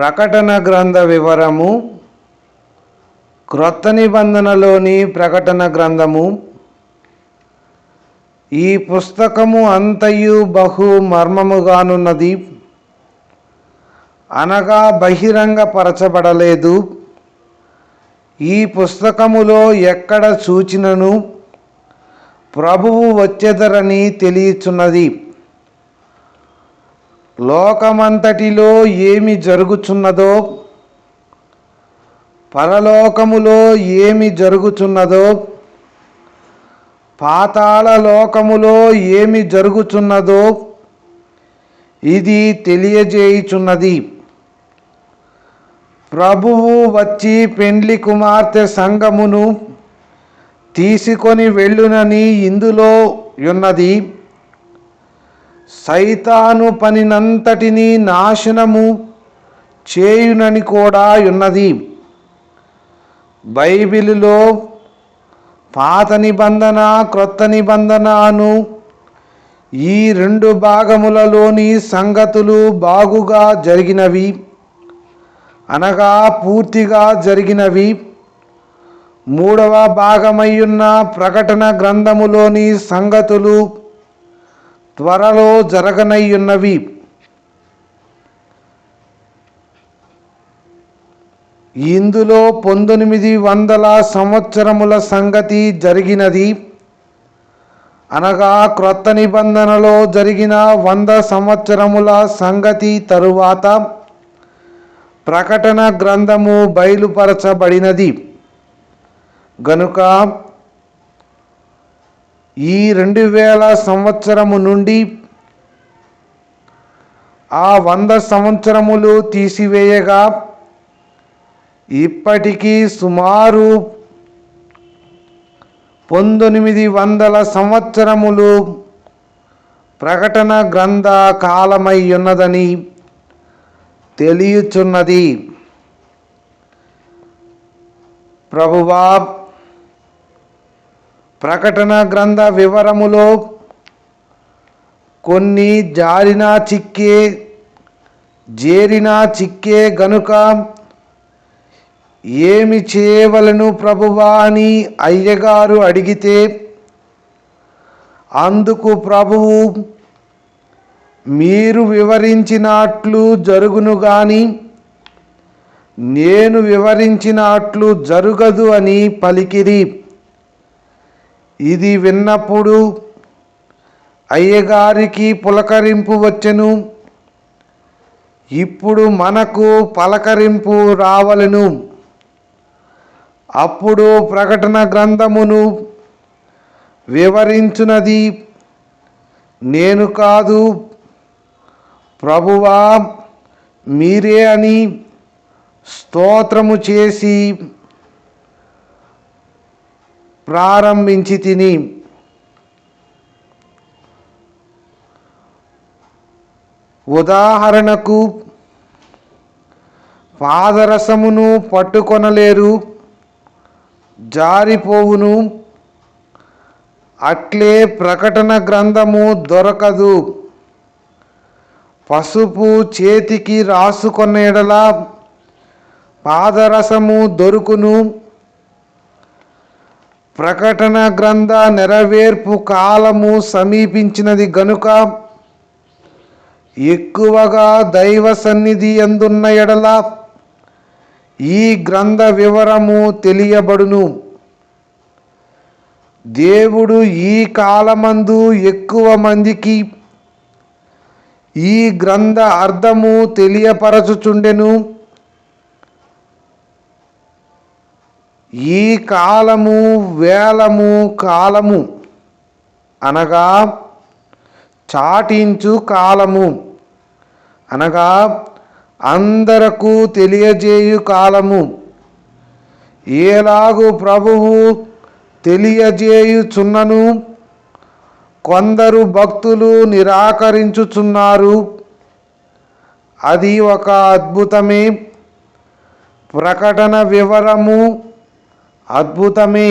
ప్రకటన గ్రంథ వివరము క్రొత్త నిబంధనలోని ప్రకటన గ్రంథము ఈ పుస్తకము అంతయు బహు మర్మముగానున్నది. అనగా బహిరంగపరచబడలేదు. ఈ పుస్తకములో ఎక్కడ సూచనను ప్రభువు వచ్చెదరని తెలియచున్నది. లోకమంతటిలో ఏమి జరుగుచున్నదో పరలోకములో ఏమి జరుగుచున్నదో పాతాళ లోకములో ఏమి జరుగుచున్నదో ఇది తెలియజేయుచున్నది. ప్రభువు వచ్చి పెండ్లి కుమార్తె సంగమును తీసుకొని వెళ్ళునని ఇందులో ఉన్నది. సైతాను పనినంతటిని నాశనము చేయునని కూడా ఉన్నది. బైబిలులో పాత నిబంధన క్రొత్త నిబంధనను ఈ రెండు భాగములలోని సంగతులు బాగుగా జరిగినవి అనగా పూర్తిగా జరిగినవి. మూడవ భాగమయ్యున్న ప్రకటన గ్రంథములోని సంగతులు త్వరలో జరగనయ్యున్నవి. ఇందులో పంతొమ్మిది వందల సంవత్సరముల సంగతి జరిగినది. అనగా క్రొత్త నిబంధనలో జరిగిన వంద సంవత్సరముల సంగతి తరువాత ప్రకటన గ్రంథము బయలుపరచబడినది. గనుక ఈ రెండు వేల సంవత్సరము నుండి ఆ వంద సంవత్సరములు తీసివేయగా ఇప్పటికీ సుమారు పంతొమ్మిది వందల సంవత్సరములు ప్రకటన గ్రంథ కాలమై ఉన్నదని తెలియచున్నది. ప్రభువా ప్రకటన గ్రంథ వివరములో కొన్ని జారినా చిక్కే జేరినా చిక్కే గనుక ఏమి చేయవలను ప్రభువా అని అయ్యగారు అడిగితే అందుకు ప్రభువు మీరు వివరించినట్లు జరుగును గాని నేను వివరించినట్లు జరుగదు అని పలికిరి. ఇది విన్నప్పుడు అయ్యగారికి పులకరింపు వచ్చెను. ఇప్పుడు మనకు పలకరింపు రావలను. అప్పుడు ప్రకటన గ్రంథమును వివరించునది. నేను కాదు ప్రభువా మీరే అని స్తోత్రము చేసి ప్రారంభించి తిని. ఉదాహరణకు పాదరసమును పట్టుకొనలేరు జారిపోవును అట్లే ప్రకటన గ్రంథము దొరకదు. పసుపు చేతికి రాసుకొనేడలా పాదరసము దొరుకును. ప్రకటన గ్రంథ నెరవేర్పు కాలము సమీపించినది గనుక ఎక్కువగా దైవ సన్నిధి ఎందున్న ఎడల ఈ గ్రంథ వివరము తెలియబడును. దేవుడు ఈ కాలమందు ఎక్కువ మందికి ఈ గ్రంథ అర్థము తెలియపరచుచుండెను. ఈ కాలము వేలము కాలము అనగా చాటించు కాలము. అనగా అందరకు తెలియజేయు కాలము. ఏలాగు ప్రభువు తెలియజేయుచున్నను? కొందరు భక్తులు నిరాకరించుచున్నారు. అది ఒక అద్భుతమే. ప్రకటన వివరము అద్భుతమే.